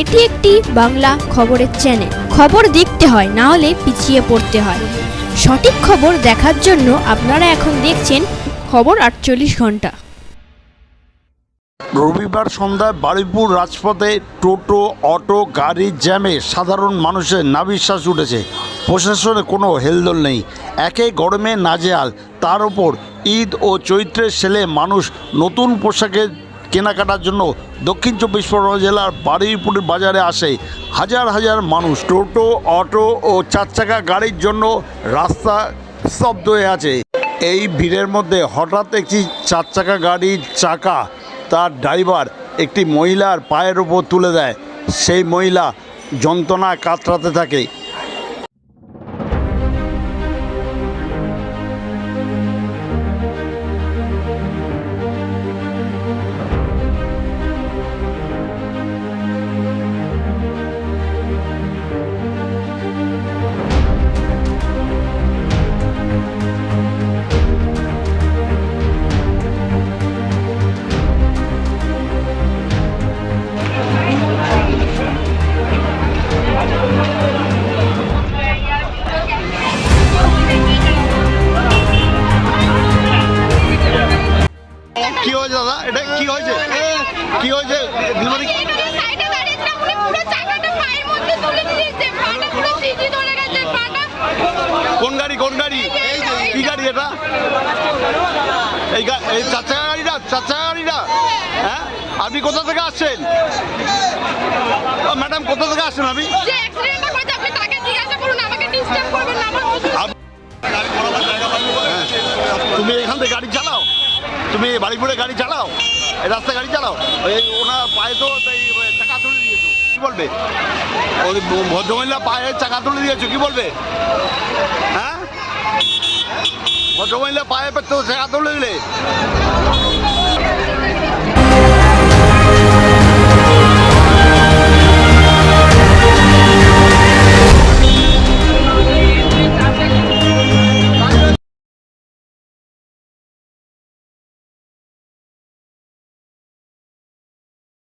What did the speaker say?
এটি একটি বাংলা খবরের চ্যানেল খবর দেখতে হয়, না হলে পিছিয়ে পড়তে হয়। সঠিক খবর দেখার জন্য আপনারা এখন দেখছেন খবর আটচল্লিশ ঘণ্টা। রবিবার সন্ধ্যায় বারুইপুর রাজপথে টোটো, অটো গাড়ির জ্যামে সাধারণ মানুষের নাবিশ্বাস উঠেছে। প্রশাসনে কোনো হেলদোল নেই। একে গরমে নাজেহাল। তার ওপর ঈদ ও চৈত্রের সেলে মানুষ নতুন পোশাকের কেনাকাটার জন্য দক্ষিণ চব্বিশ পরগনা জেলার বারুইপুরের বাজারে আসে হাজার হাজার মানুষ। টোটো, অটো ও চার চাকা গাড়ির জন্য রাস্তা স্তব্ধ হয়ে আছে। এই ভিড়ের মধ্যে হঠাৎ একটি চার চাকা গাড়ির চাকা তার ড্রাইভার একটি মহিলার পায়ের ওপর তুলে দেয়। সেই মহিলা যন্ত্রণায় কাতরাতে থাকে। কি হয়েছে দাদা? এটা কি হয়েছে? কি হয়েছে? পাটা কোন গাড়ি কোন গাড়ি? কি গাড়ি এটা? এই এই চার চাকা গাড়িটা চার চাকা গাড়িটা? হ্যাঁ? আপনি কোথা থেকে আসছেন? ম্যাডাম কোথা থেকে আসছেন আপনি? তুমি এখান থেকে গাড়ি চালাও? তুমি বাড়িপুরে গাড়ি চালাও? এই রাস্তায় গাড়ি চালাও? এই ওনার পায়ে তো চাকা তুলে দিয়েছ। কি বলবে? ওই ভদ্রমহিলা পায়ে চাকা তুলে দিয়েছ, কি বলবে? হ্যাঁ? ভদ্রমহিলা পায়ে তো চাকা তুলে দিলে।